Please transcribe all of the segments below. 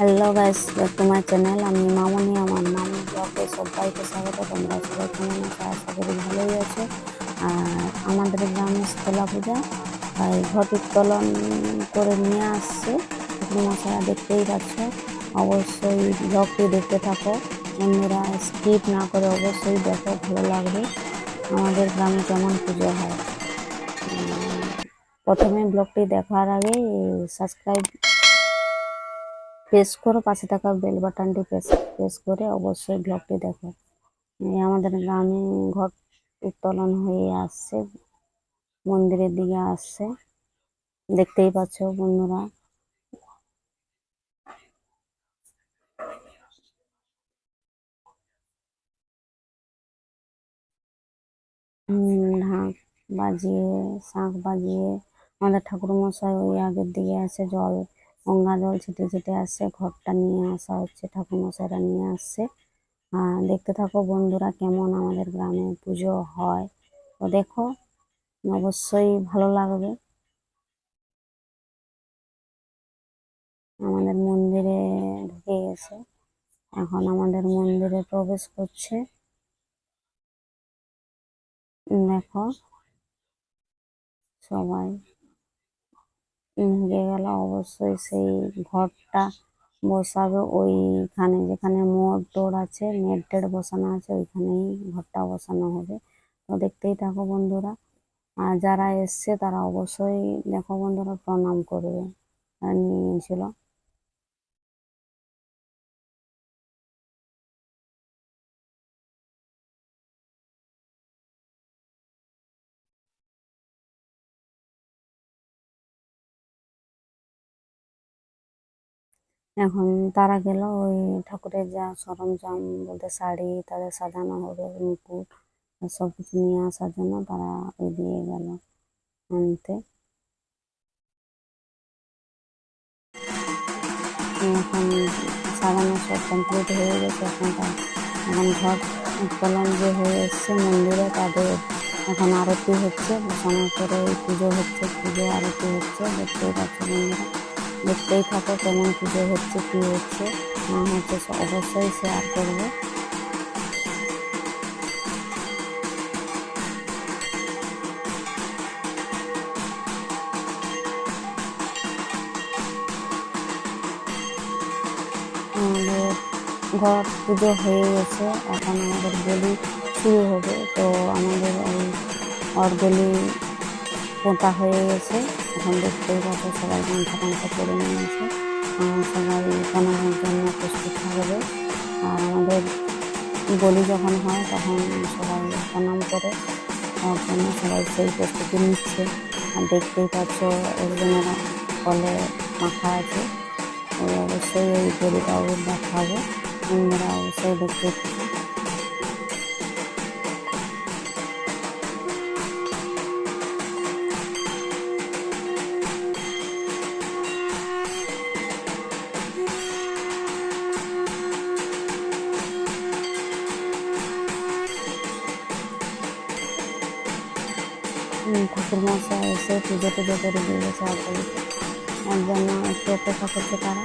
Hello guys my channel আমি মামনি, আমার মামনি ব্লগে সবাইকে স্বাগত। তোমরা সবাই কেমন আছো? আশা করি ভালোই আছো। আর আমাদের গ্রামে শীতলা পূজা। তাই ঘট উত্তোলন করে নিয়ে আসছে। মশারা দেখতেই পাচ্ছ, অবশ্যই ব্লগটি দেখতে থাকো। বন্ধুরা স্কিপ না করে অবশ্যই দেখো, ভালো লাগবে। আমাদের গ্রামে কেমন পুজো হয়। প্রথমে ব্লগটি দেখার আগে সাবস্ক্রাইব প্রেস করে, পাশে থাকা বেল বাটনটি প্রেস প্রেস করে অবশ্যই ব্লগটি দেখো। আমাদের গ্রামে ঘট উত্তোলন হয়ে আসছে, মন্দিরের দিকে আসছে। দেখতেই পাচ্ছ বন্ধুরা। ঢাক বাজিয়ে, শাঁখ বাজিয়ে আমাদের ঠাকুর মশাই ওই আগের দিকে আছে জল গঙ্গা জল ছিটে ছিটে আসছে, ঘরটা নিয়ে আসা হচ্ছে ঠাকুর মশাইরা নিয়ে আসছে। আর দেখতে থাকো বন্ধুরা কেমন আমাদের গ্রামে পুজো হয়। তো দেখো, অবশ্যই ভালো লাগবে। আমাদের মন্দিরে ঢুকে গেছে। এখন আমাদের মন্দিরে প্রবেশ করছে। দেখো, সবাই ঢুকে গেল অবশ্যই সেই ঘরটা বসাবে। ওইখানে যেখানে মোড় টোড় আছে, নেট টেট বসানো আছে, ওইখানেই ঘরটা বসানো হবে। তো দেখতেই থাকো বন্ধুরা। আর যারা এসছে তারা অবশ্যই দেখো বন্ধুরা প্রণাম করবে। নিয়েছিল এখন তারা গেল ওই ঠাকুরের যা সরঞ্জাম বলতে শাড়ি, তাদের সাজানো হবে, মুকুট সব কিছু নিয়ে আসার জন্য তারা দিয়ে গেল আনতে। এখন সাজানো সব কমপ্লিট হয়ে গেছে, এখন এখন ঘর উত্তোলন যে হয়ে এসছে মন্দিরে, তাদের এখন আরতি হচ্ছে পরে ওই পুজো হচ্ছে, পুজো আরতি হচ্ছে, দেখতেই পাচ্ছ বন্ধুরা। দেখতেই থাকো কেমন পুজো হচ্ছে, কি হচ্ছে। না হচ্ছে অবশ্যই শেয়ার করব। আমাদের ঘর পুজো হয়ে গেছে, এখন আমাদের বলি শুরু হবে। তো আমাদের ওই অর্গলি পোঁতা হয়ে গেছে। এখন দেখতেই পাচ্ছ সবাই গামছা টামছা পরে নিয়েছে। সবাই বানানোর জন্য প্রস্তুত থাকবে। আর আমাদের বলি যখন হয়, তখন সবাই প্রণাম করে। তার জন্য সবাই সেই প্রস্তুতি নিচ্ছে। আর দেখতেই পাচ্ছ একজনের কলে মাখা আছে। ওই অবশ্যই ওই বলিটা ওর দেখাবো। বন্ধুরা অবশ্যই দেখতে ঠাকুর মশাই এসে পুজো টুজো করে দিয়ে গেছে আর জন্য একটু অপেক্ষা করছে তারা।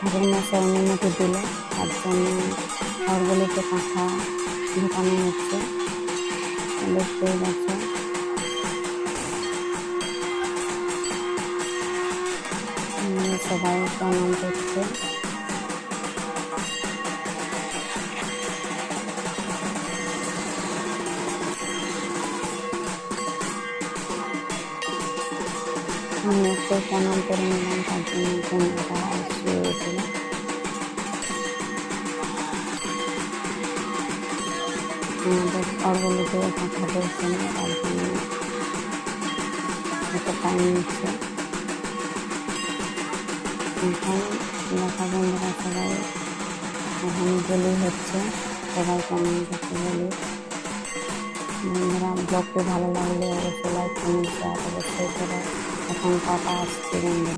ঠাকুর মশাই অনুমতি দিল তার জন্য ঘরগুলিতে কাঁথা ঢোকানো হচ্ছে। দেখতেই পাচ্ছ সবাই প্রণাম করছে। আমি একটু প্রণাম করে নিলাম, তার জন্য কোনটা অর্গলিতে কাঁথা তার জন্য এত টাইম নিচ্ছে। এখন দেখা বন্ধুরা সবাই এখন হচ্ছে, সবাই কমেন্ট করতে বন্ধুরা ব্লগটি ভালো লাগলে অবশ্যই লাইক কমেন্ট শেয়ার অবশ্যই করো। এখন টাটা আসছে বন্ধুরা